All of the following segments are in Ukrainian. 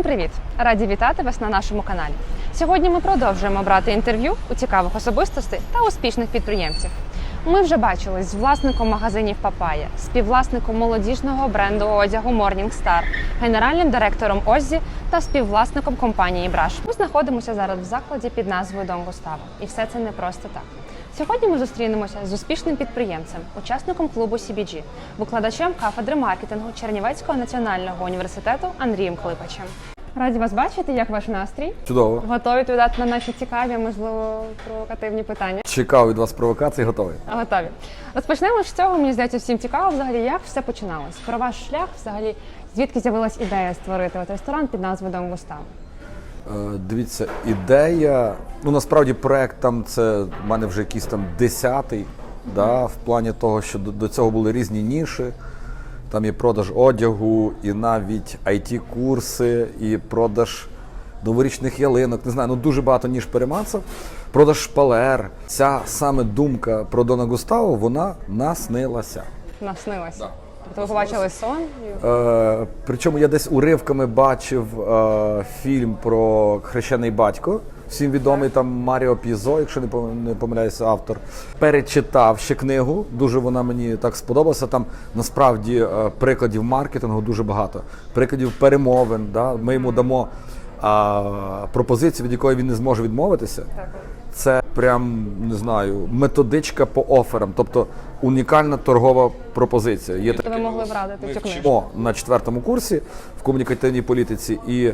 Всім привіт! Раді вітати вас на нашому каналі. Сьогодні ми продовжуємо брати інтерв'ю у цікавих особистостей та успішних підприємців. Ми вже бачились з власником магазинів Папая, співвласником молодіжного бренду одягу Morning Star, генеральним директором Оззі та співвласником компанії Браш. Ми знаходимося зараз в закладі під назвою Дом Густава. І все це не просто так. Сьогодні ми зустрінемося з успішним підприємцем, учасником клубу CBG, викладачем кафедри маркетингу Чернівецького національного університету Андрієм Клипачем. Раді вас бачити, як ваш настрій? Чудово. Готові відповідати на наші цікаві, можливо, провокативні питання? Чекав від вас провокації, готовий. Готові. Розпочнемо з цього. Мені здається, всім цікаво взагалі, як все починалось. Про ваш шлях, взагалі, звідки з'явилась ідея створити от ресторан під назвою Дом Густав. Е, Дивіться, ідея. Ну насправді проект там це в мене вже якийсь там десятий, да, в плані того, що до, до цього були різні ніші. Там є продаж одягу, і навіть it курси і продаж новорічних ялинок. Не знаю, ну дуже багато ніж перемацав. Продаж шпалер. Ця саме думка про Дона Густаво, вона наснилася. Наснилась. Тобто ви побачили сон Е, причому я десь уривками бачив е, фільм про хрещений батько. Всім відомий там Маріо Пізо, якщо не пом- не помиляюся, автор. Перечитав ще книгу. Дуже вона мені так сподобалася. Там насправді е, прикладів маркетингу дуже багато. Прикладів перемовин. Да? Ми йому дамо е, пропозицію, від якої він не зможе відмовитися. Це прям не знаю, методичка по оферам, тобто унікальна торгова пропозиція. Є ви могли б радити цю книжку. вчимо на четвертому курсі в комунікативній політиці. І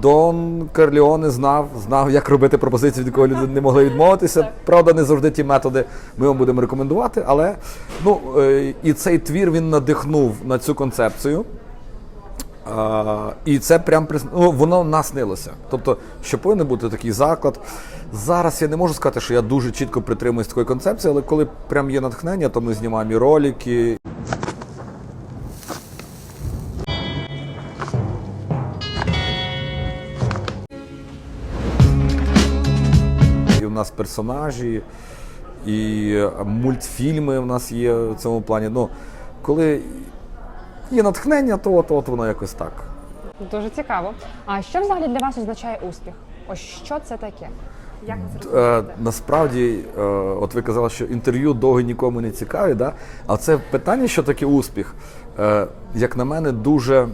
Дон Карліоне знав, знав, як робити пропозиції, від якої люди не могли відмовитися. Правда, не завжди ті методи ми вам будемо рекомендувати. Але ну е, і цей твір він надихнув на цю концепцію. А, і це прям ну, воно наснилося. Тобто, що повинен бути такий заклад. Зараз я не можу сказати, що я дуже чітко притримуюсь такої концепції, але коли прям є натхнення, то ми знімаємо і ролики. Нас персонажі, і мультфільми в нас є в цьому плані. Ну, коли є натхнення, то от, от воно якось так. Дуже цікаво. А що взагалі для вас означає успіх? Ось що це таке? Як це Е, насправді, е, от ви казали, що інтерв'ю довго нікому не цікаві, да? а це питання, що таке успіх, е, як на мене, дуже.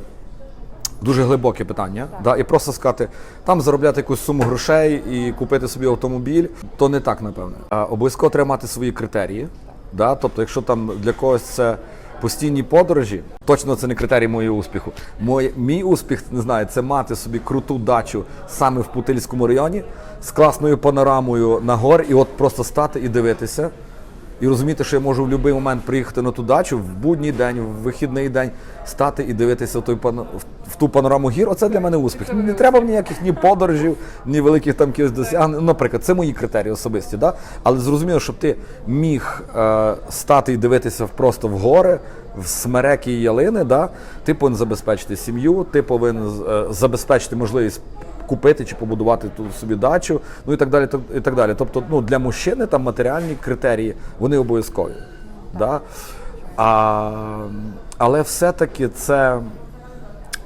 Дуже глибоке питання, да, і просто сказати, там заробляти якусь суму грошей і купити собі автомобіль, то не так, напевне. Обов'язково треба мати свої критерії. Да? Тобто, якщо там для когось це постійні подорожі, точно це не критерій моєго успіху. Мой, мій успіх, не знаю, це мати собі круту дачу саме в Путильському районі з класною панорамою на гор, і от просто стати і дивитися. І розуміти, що я можу в будь-який момент приїхати на ту дачу в будній день, в вихідний день, стати і дивитися в, той пано- в- ту панораму гір. Оце для мене успіх. Не треба ніяких ні подорожів, ні великих там якихось досягнень. Наприклад, це мої критерії особисті. Да? Але зрозуміло, щоб ти міг е, стати і дивитися просто в гори, в смереки і ялини, да? ти повинен забезпечити сім'ю, ти повинен е, забезпечити можливість купити чи побудувати тут собі дачу, ну і так далі. І так далі. Тобто, ну для мужчини там матеріальні критерії вони обов'язкові. Да? А, але все-таки це,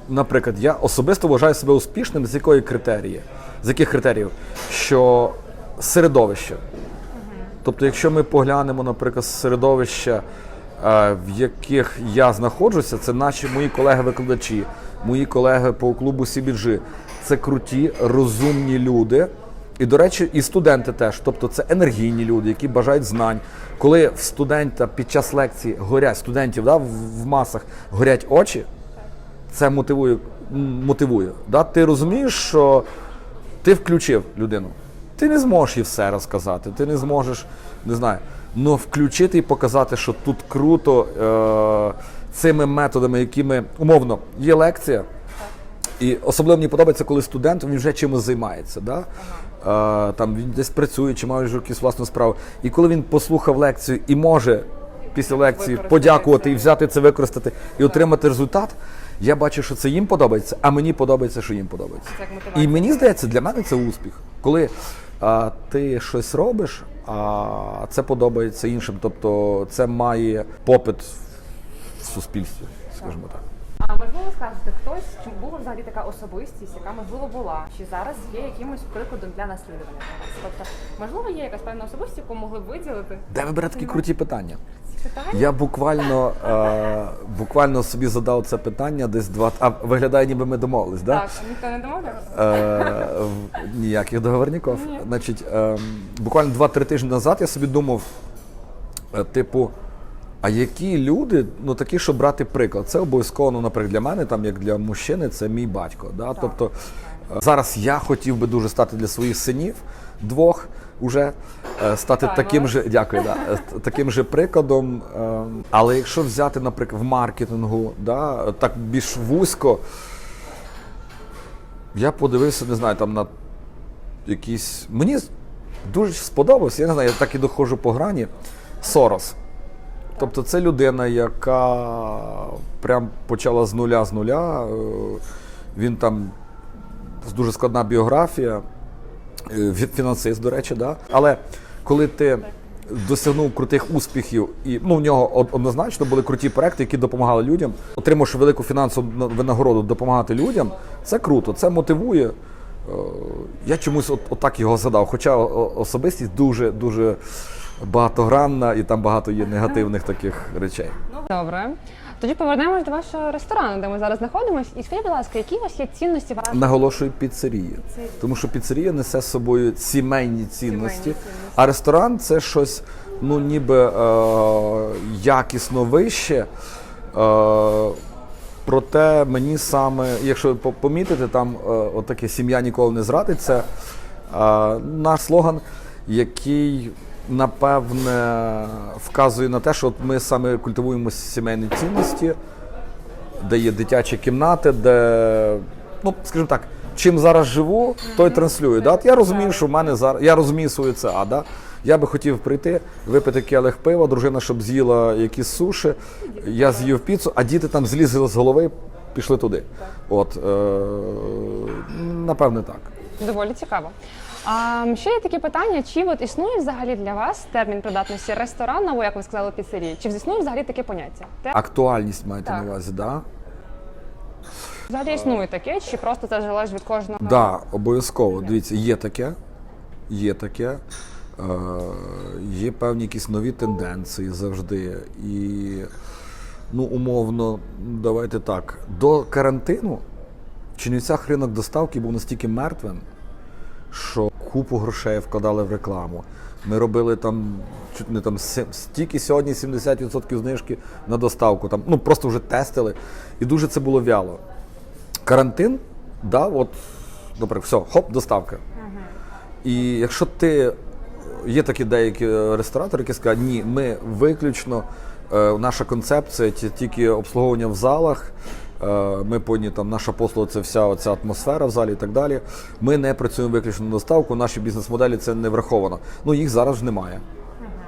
наприклад, я особисто вважаю себе успішним з якої критерії? З яких критеріїв? Що середовище. Тобто, якщо ми поглянемо, наприклад, середовище, в яких я знаходжуся, це наші мої колеги-викладачі, мої колеги по клубу CBG. Це круті, розумні люди. І, до речі, і студенти теж. Тобто це енергійні люди, які бажають знань. Коли в студента під час лекції горять студентів да, в, в масах горять очі, це мотивує. мотивує да? Ти розумієш, що ти включив людину. Ти не зможеш їй все розказати, ти не зможеш, не знаю, ну включити і показати, що тут круто е- цими методами, якими умовно є лекція. І особливо мені подобається, коли студент він вже чимось займається. Да? Е, там він десь працює чи має вже якусь власну справу. І коли він послухав лекцію і може після лекції подякувати і взяти це, використати і отримати результат, я бачу, що це їм подобається, а мені подобається, що їм подобається. І мені здається, для мене це успіх. Коли а, ти щось робиш, а це подобається іншим. Тобто це має попит в суспільстві, скажімо так. А можливо скажете, хтось чи була взагалі така особистість, яка можливо була, чи зараз є якимось прикладом для наслідування для вас? Тобто, можливо, є якась певна особистість, яку могли б виділити? Де ви берете такі круті питання? Питання? Я буквально, е, буквально собі задав це питання десь два. А виглядає, ніби ми домовились, да? Так, ніхто не домовлявся? Е, в- ніяких договорників. Значить, е, буквально 2-3 тижні назад я собі думав, е, типу, а які люди, ну такі, щоб брати приклад, це обов'язково, ну, наприклад, для мене, там, як для мужчини, це мій батько. Да? Тобто е, зараз я хотів би дуже стати для своїх синів двох уже. е, Стати Так, таким ну. же, дякую, да, е, таким же прикладом. Але якщо взяти, наприклад, в маркетингу, да, так більш вузько, я подивився, не знаю, там на якісь. Мені дуже сподобався, я не знаю, я так і доходжу по грані. Сорос. Тобто це людина, яка прям почала з нуля з нуля. е, Він там дуже складна біографія, е, фінансист, до речі, да? але коли ти досягнув крутих успіхів, і ну, в нього однозначно були круті проекти, які допомагали людям, отримавши велику фінансову винагороду допомагати людям, це круто, це мотивує. Е, Я чомусь от, отак його згадав. Хоча особистість дуже дуже багатогранна і там багато є негативних таких речей. Добре. Тоді повернемось до вашого ресторану, де ми зараз знаходимося. І скажіть, будь ласка, які у вас є цінності вашого Наголошую піцерія. Тому що піцерія несе з собою сімейні цінності, цінності. а ресторан це щось, ну ніби е, якісно вище. Е, проте мені саме, якщо по- помітити, там е, отаке сім'я ніколи не зрадить. Це е, наш слоган, який напевне вказує на те, що от ми саме культивуємо сімейні цінності де є дитячі кімнати, де, ну, скажімо так, чим зараз живу, то й транслюю. Да? От Я розумію, що в мене зараз, я розумію свою ЦА, да? Я би хотів прийти, випити келих пива, дружина, щоб з'їла якісь суші, я з'їв піцу, а діти там злізли з голови, пішли туди. От, е, напевне, так. доволі цікаво. А ще є такі питання: чи от існує взагалі для вас термін придатності ресторану, або як ви сказали, піцерії? Чи існує взагалі таке поняття? Те Актуальність маєте Так. на увазі, да? взагалі існує таке, чи просто це залежить від кожного? Да, обов'язково. Дивіться, є таке. Є таке. Е, є певні якісь нові тенденції завжди. І, ну, умовно, давайте так. До карантину в Чернівцях ринок доставки був настільки мертвим, що купу грошей вкладали в рекламу. Ми робили там чуть не там стільки сьогодні 70% знижки на доставку. Там, ну просто вже тестили. І дуже це було вяло. Карантин дав, от, наприклад, все, хоп, доставка. І якщо ти є такі деякі ресторатори, які скажуть, ні, ми виключно, е, наша концепція тільки обслуговування в залах. Е, Ми повинні там наша послуга це вся оця атмосфера в залі і так далі. Ми не працюємо виключно на доставку, наші бізнес-моделі це не враховано. Ну їх зараз немає.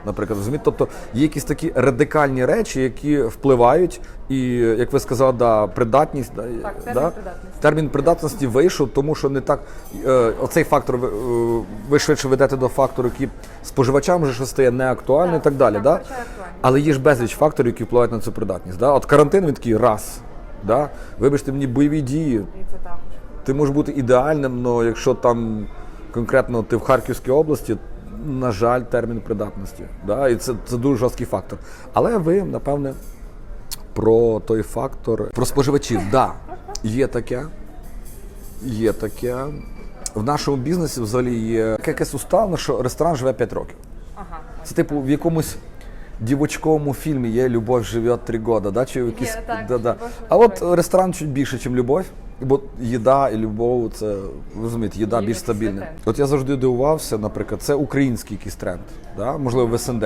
Наприклад, розумієте? Тобто є якісь такі радикальні речі, які впливають, і як ви сказали, да, придатність да, термін да, придатності. термін придатності вийшов, тому що не так е, оцей фактор е, ви швидше ведете до фактору, який споживачам вже що стає неактуальний і так далі. Да? Але є ж безліч факторів, які впливають на цю придатність. Да? От карантин він такий раз. Да? Вибачте мені бойові дії. І це також. Ти можеш бути ідеальним, але якщо там конкретно ти в Харківській області, на жаль, термін придатності. Да? І це, це дуже жорсткий фактор. Але ви, напевне, про той фактор, про споживачів, да, є таке. Є таке. В нашому бізнесі взагалі є якесь уставне, що ресторан живе 5 років. Ага. Це типу в якомусь дівочковому фільмі є Любов живе 3 роки, да? Чи якісь... Є, так, да, да. «Любов живе А от ресторан чуть більше, ніж любов. Бо їда і любов це розумієте, їда більш стабільна. От я завжди дивувався, наприклад, це український якийсь тренд, да? можливо, в СНД.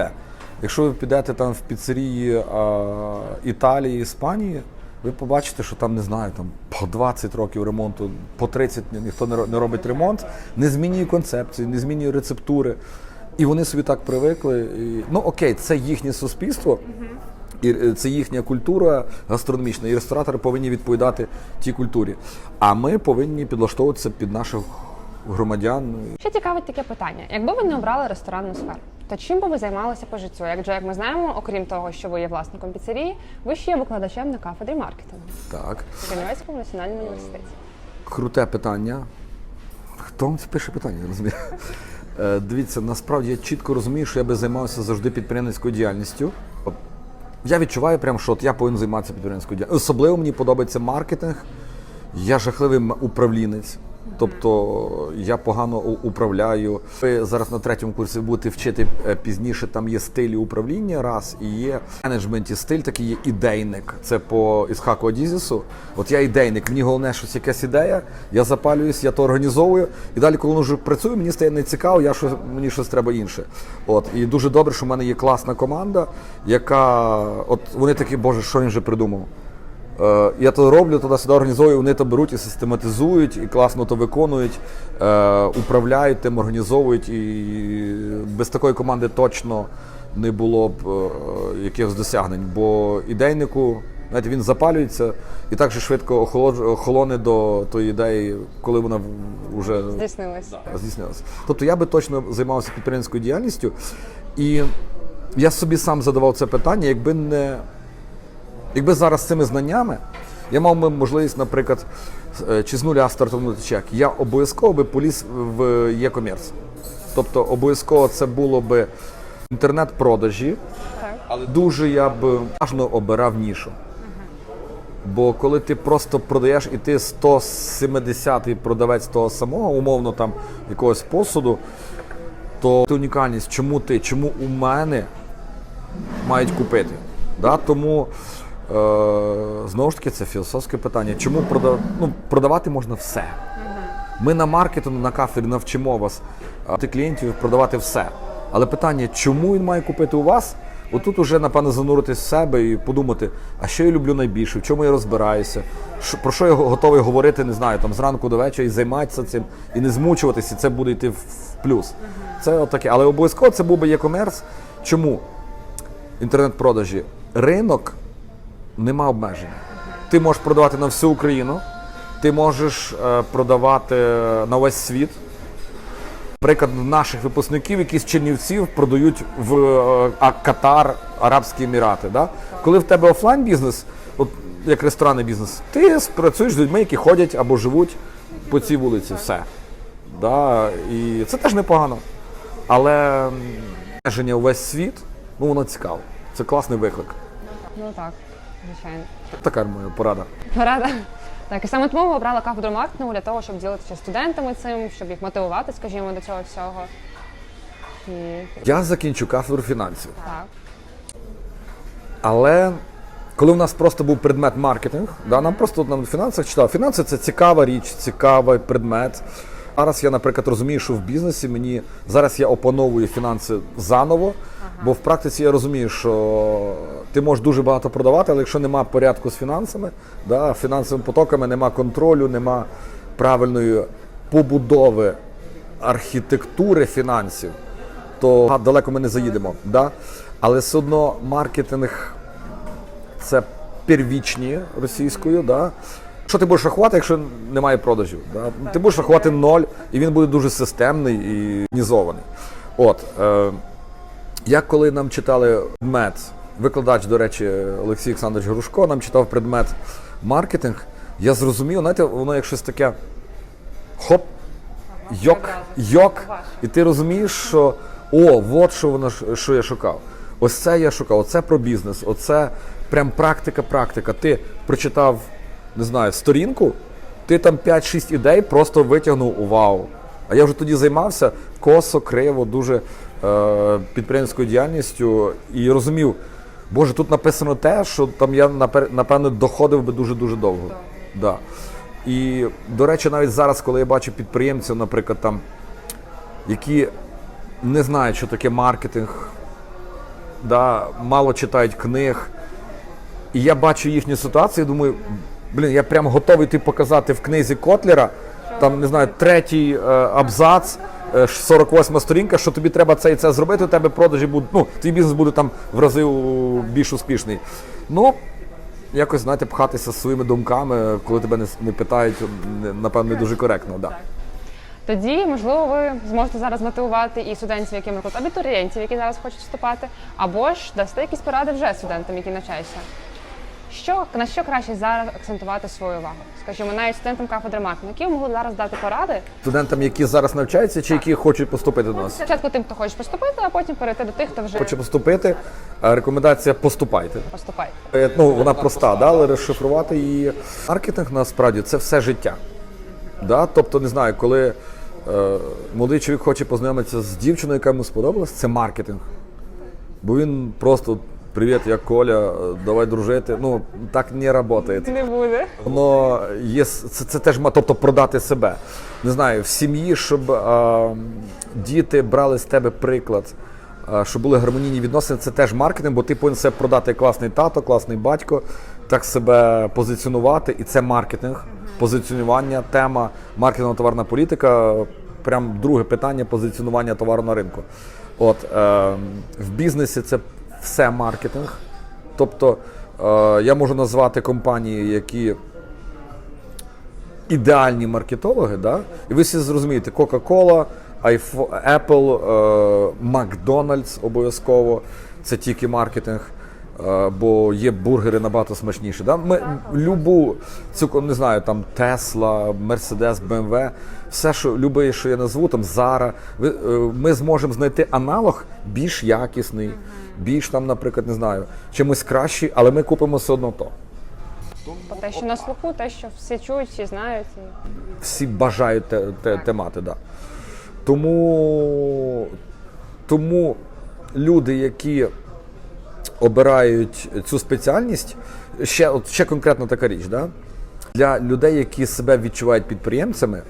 Якщо ви підете там в піцерії а, Італії, Іспанії, ви побачите, що там не знаю, там по 20 років ремонту, по 30 ніхто не ро- не робить ремонт, не змінює концепції, не змінює рецептури. І вони собі так привикли. І, ну окей, це їхнє суспільство. І е, це їхня культура гастрономічна, і ресторатори повинні відповідати тій культурі. А ми повинні підлаштовуватися під наших громадян. Ще цікавить таке питання: якби ви не обрали ресторанну сферу, То чим би ви займалися по життю? Якщо, як ми знаємо, окрім того, що ви є власником піцерії, ви ще є викладачем на кафедрі маркетингу Так. в Чернівецькому національному університеті. Круте питання. Хто вам це пише питання? Не розумію. Е, Дивіться, насправді я чітко розумію, що я би займався завжди підприємницькою діяльністю. Я відчуваю прям, що от я повинен займатися підприємницькою діяльністю. Особливо мені подобається маркетинг. Я жахливий управлінець. Тобто я погано управляю. Ви зараз на третьому курсі будете вчити е, пізніше. Там є стилі управління, раз і є в менеджменті стиль, такий є ідейник. Це по Ісхаку Адізісу. От я ідейник. Мені головне, щось якась ідея. Я запалююсь, я то організовую. І далі, коли воно вже працює, мені стає не цікаво, я щось, мені щось треба інше. От і дуже добре, що в мене є класна команда, яка от вони такі, боже, що він вже придумав. Е, Я то роблю, туди-сюди організовую, вони то беруть і систематизують, і класно то виконують, е, управляють тим, організовують. І без такої команди точно не було б е, якихось досягнень. Бо ідейнику, знаєте, він запалюється і так же швидко охолоне до тої ідеї, коли вона вже Здійснилось. здійснилося. Тобто я би точно займався підприємницькою діяльністю, і я собі сам задавав це питання, якби не якби зараз з цими знаннями я мав би можливість, наприклад, е, чи з нуля стартувати чек, я обов'язково би поліз в e-commerce. Тобто обов'язково це було би інтернет-продажі, але дуже я б важно обирав нішу. Бо коли ти просто продаєш і ти 170-й продавець того самого, умовно там якогось посуду, то це унікальність, чому ти, чому у мене мають купити. Да? Тому знову ж таки це філософське питання. Чому прода... ну, продавати можна все? Ми на маркетингу, на кафедрі навчимо вас ти клієнтів продавати все. Але питання, чому він має купити у вас? Отут уже, напевно, зануритись в себе і подумати, а що я люблю найбільше, в чому я розбираюся, про що я готовий говорити, не знаю, там зранку до вечора і займатися цим, і не змучуватися, і це буде йти в плюс. Це отаке. Але обов'язково це був би e-commerce. Чому? Інтернет-продажі. Ринок нема обмежень. Ти можеш продавати на всю Україну, ти можеш е, продавати на весь світ. Наприклад, наших випускників, які з Чернівців продають в е, Катар, Арабські Емірати. Да? Коли в тебе офлайн бізнес, от як ресторанний бізнес, ти працюєш з людьми, які ходять або живуть по цій вулиці. Все. Да? І це теж непогано. Але обмеження увесь світ, ну воно цікаво. Це класний виклик. Ну так, звичайно. Така моя порада. Порада. Так, і саме тому ви обрали кафедру маркетингу для того, щоб ділитися з студентами цим, щоб їх мотивувати, скажімо, до цього всього. І Я закінчу кафедру фінансів. так. Але коли у нас просто був предмет маркетинг, да, нам просто нам в фінансах читав. Фінанси це цікава річ, цікавий предмет. Зараз я, наприклад, розумію, що в бізнесі мені зараз я опановую фінанси заново, бо в практиці я розумію, що ти можеш дуже багато продавати, але якщо немає порядку з фінансами, да, фінансовими потоками, нема контролю, нема правильної побудови архітектури фінансів, то далеко ми не заїдемо. Да? Але все одно маркетинг це первічні російською. Да? Що ти будеш рахувати, якщо немає продажів? Да? Ти будеш рахувати ноль, і він буде дуже системний і організований. От, е, як коли нам читали предмет, викладач, до речі, Олексій Олександрович Грушко, нам читав предмет маркетинг, я зрозумів, знаєте, воно як щось таке хоп, йок, йок, і ти розумієш, що о, от що воно що я шукав. Ось це я шукав, оце про бізнес, оце прям практика, практика. Ти прочитав, не знаю, сторінку, ти там 5-6 ідей просто витягнув у вау. А я вже тоді займався косо, криво, дуже е, підприємницькою діяльністю і розумів, Боже, тут написано те, що там я напевно доходив би дуже-дуже довго. Да. І, до речі, навіть зараз, коли я бачу підприємців, наприклад, там, які не знають, що таке маркетинг, да, мало читають книг, і я бачу їхню ситуацію, і думаю, блін, я прям готовий ти показати в книзі Котлера, там, не знаю, третій е, абзац, е, 48 сторінка, що тобі треба це і це зробити, у тебе продажі будуть, ну, твій бізнес буде там в рази більш успішний. Ну, якось, знаєте, пхатися своїми думками, коли тебе не, не питають, не- напевно, не дуже коректно. Да. Тоді, можливо, ви зможете зараз мотивувати і студентів, які, наприклад, абітурієнтів, які зараз хочуть вступати, або ж дасте якісь поради вже студентам, які навчаються. Що на що краще зараз акцентувати свою увагу? Скажімо, навіть студентам кафедри маркетингу, які ви могли зараз дати поради Студентам, які зараз навчаються, чи які хочуть поступити до нас? спочатку тим, хто хоче поступити, а потім перейти до тих, хто вже Хоче поступити. е, Рекомендація поступайте. поступає. Е, Ну, вона проста, да, але розшифрувати її. Маркетинг насправді це все життя. Да? Тобто, не знаю, коли е, молодий чоловік хоче познайомитися з дівчиною, яка йому сподобалась, це маркетинг. Бо він просто привіт, я Коля, давай дружити. Ну, так не працює. Не буде. Воно є це, це теж тобто продати себе. Не знаю, в сім'ї, щоб е, діти брали з тебе приклад, е, щоб були гармонійні відносини, це теж маркетинг, бо ти повинен себе продати класний тато, класний батько, так себе позиціонувати, і це маркетинг, позиціонування, тема маркетингова товарна політика. Прям друге питання позиціонування товару на ринку. От е, в бізнесі це все маркетинг. Тобто е, я можу назвати компанії, які ідеальні маркетологи, да? і ви всі зрозумієте, Coca-Cola, Apple, е, McDonald's обов'язково, це тільки маркетинг. е, Бо є бургери набагато смачніші. Да? Ми любу цю не знаю, там Tesla, Mercedes, BMW, все, що любе, що я назву, там е, ми зможемо знайти аналог більш якісний, більш там, наприклад, не знаю, чимось кращий, але ми купимо все одно то. Бо те, що на слуху, те, що всі чують, всі знають. Всі бажають те, те, те мати. Да. Тому, тому люди, які обирають цю спеціальність, ще, от, ще конкретно така річ, да? для людей, які себе відчувають підприємцями,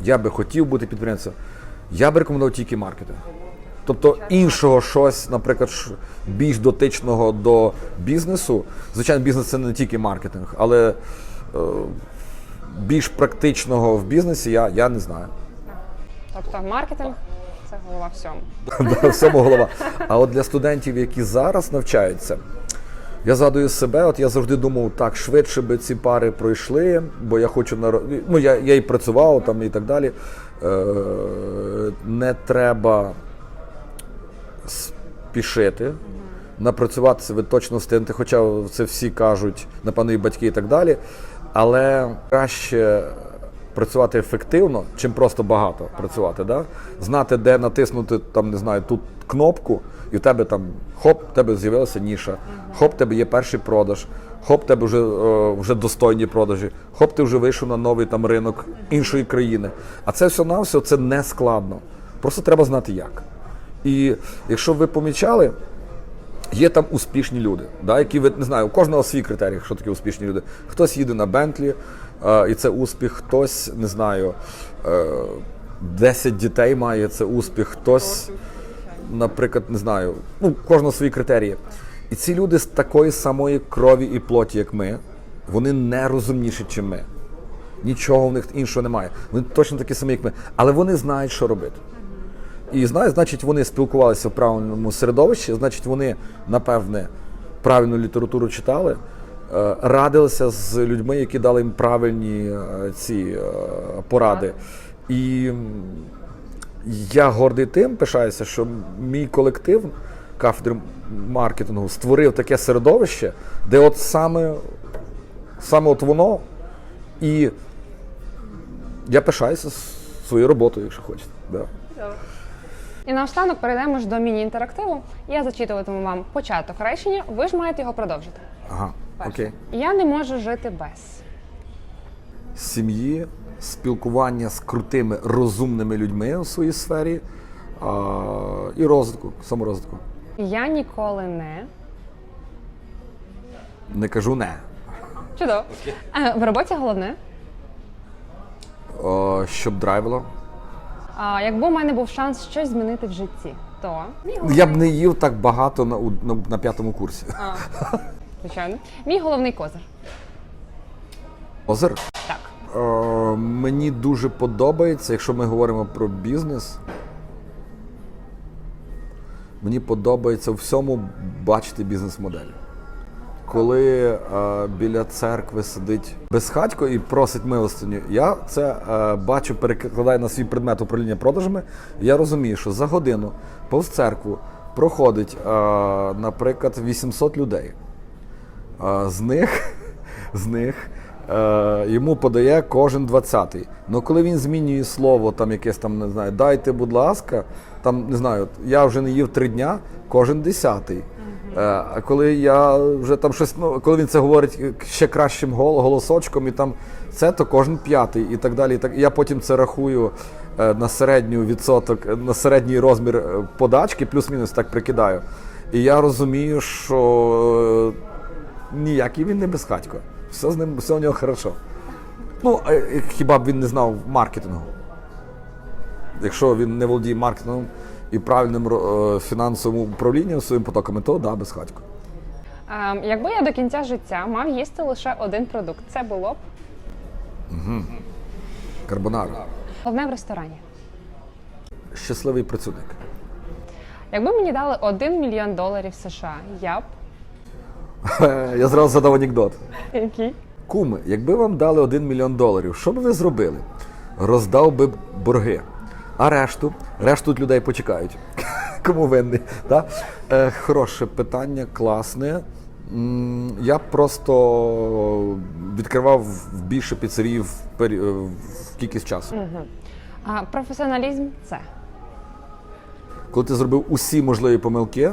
я би хотів бути підприємцем, я би рекомендував тільки маркетинг. Тобто іншого щось, наприклад, більш дотичного до бізнесу. Звичайно, бізнес це не тільки маркетинг, але е, більш практичного в бізнесі я, я не знаю. Тобто маркетинг це голова всьому. Да, Всьому голова. А от для студентів, які зараз навчаються, я згадую себе, от я завжди думав, так, швидше би ці пари пройшли, бо я хочу на ну, я, я і працював там і так далі. Е, не треба спішити. Напрацюватися ви точно встигнете, хоча це всі кажуть, напевно, і батьки і так далі. Але краще працювати ефективно, чим просто багато працювати. Да? Знати, де натиснути там, не знаю, тут кнопку, і в тебе там хоп, в тебе з'явилася ніша, хоп, в тебе є перший продаж, хоп, тебе вже, е, вже достойні продажі, хоп, ти вже вийшов на новий там ринок іншої країни. А це все на все це не складно. Просто треба знати як. І якщо ви помічали, Є там успішні люди, да, які ви не знаю, у кожного свій критерій, що таке успішні люди. Хтось їде на Бентлі, е, і це успіх, хтось не знаю, е, 10 дітей має це успіх, хтось, наприклад, не знаю, ну, кожного свої критерії. І ці люди з такої самої крові і плоті, як ми, вони не розумніші, ніж ми. Нічого в них іншого немає. Вони точно такі самі, як ми, але вони знають, що робити. І знають, значить, вони спілкувалися в правильному середовищі, значить, вони, напевне, правильну літературу читали, е, радилися з людьми, які дали їм правильні е, ці е, поради. І я гордий тим, пишаюся, що мій колектив кафедри маркетингу створив таке середовище, де от саме, саме от воно. І я пишаюся своєю роботою, якщо хочете. Да. І наостанок перейдемо ж до міні-інтерактиву. Я зачитуватиму вам початок речення, ви ж маєте його продовжити. Ага, окей. Я не можу жити без. Сім'ї, спілкування з крутими, розумними людьми у своїй сфері а, і розвитку, саморозвитку. Я ніколи не. Не кажу не. Чудово. Е, В роботі головне. О, щоб драйвило. А, якби у мене був шанс щось змінити в житті, то Я б не їв так багато на, на, на п'ятому курсі. А, звичайно. Мій головний козир. Озер. Так. Е, мені дуже подобається, якщо ми говоримо про бізнес. Мені подобається у всьому бачити бізнес-модель. Коли е, біля церкви сидить безхатько і просить милостиню. Я це е, бачу, перекладаю на свій предмет управління продажами. Я розумію, що за годину повз церкву проходить, е, наприклад, 800 людей. Е, з них, з них е, йому подає кожен двадцятий. Ну коли він змінює слово, там якесь там, не знаю, дайте, будь ласка, там не знаю, я вже не їв три дня, кожен десятий. Е, А коли я вже там щось, ну коли він це говорить ще кращим голосочком, і там це, то кожен п'ятий і так далі. І так я потім це рахую е, на середню відсоток, на середній розмір е, подачки, плюс-мінус так прикидаю. І я розумію, що ніякий він не безхатько. Все з ним, все у нього хорошо. Ну, хіба б він не знав маркетингу? Якщо він не володіє маркетингом і правильним е, фінансовим управлінням своїми потоками, то да, безхатько. Ем, якби я до кінця життя мав їсти лише один продукт, це було б Карбонара. головне в ресторані. Щасливий працівник. Якби мені дали 1 мільйон доларів США, я б Я зразу задав анекдот. який? Куми, якби вам дали 1 мільйон доларів, що б ви зробили? Роздав би борги. А решту, решту тут людей почекають. Кому винний? Да? Е, хороше питання, класне. Я просто відкривав більше піцерій в, пері... в кількість часу. А, професіоналізм це. Коли ти зробив усі можливі помилки,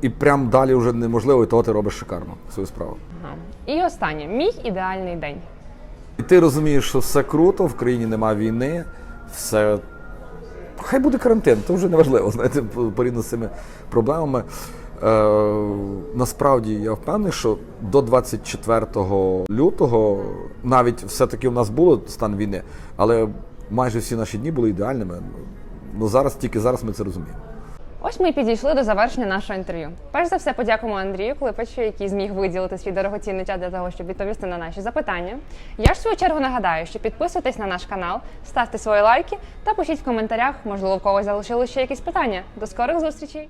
і прям далі вже неможливо, і того ти робиш шикарно свою справу. Ага. І останнє мій ідеальний день. І ти розумієш, що все круто, в країні немає війни, все. Хай буде карантин, то вже не важливо, знаєте, порівняно з цими проблемами. Е, насправді я впевнений, що до 24 лютого навіть все-таки у нас було стан війни, але майже всі наші дні були ідеальними. Ну зараз тільки зараз ми це розуміємо. Ось ми і підійшли до завершення нашого інтерв'ю. Перш за все, подякуємо Андрію Клипачу, який зміг виділити свій дорогоцінний час для того, щоб відповісти на наші запитання. Я ж в свою чергу нагадаю, що підписуйтесь на наш канал, ставте свої лайки та пишіть в коментарях, можливо, в когось залишили ще якісь питання. До скорих зустрічей!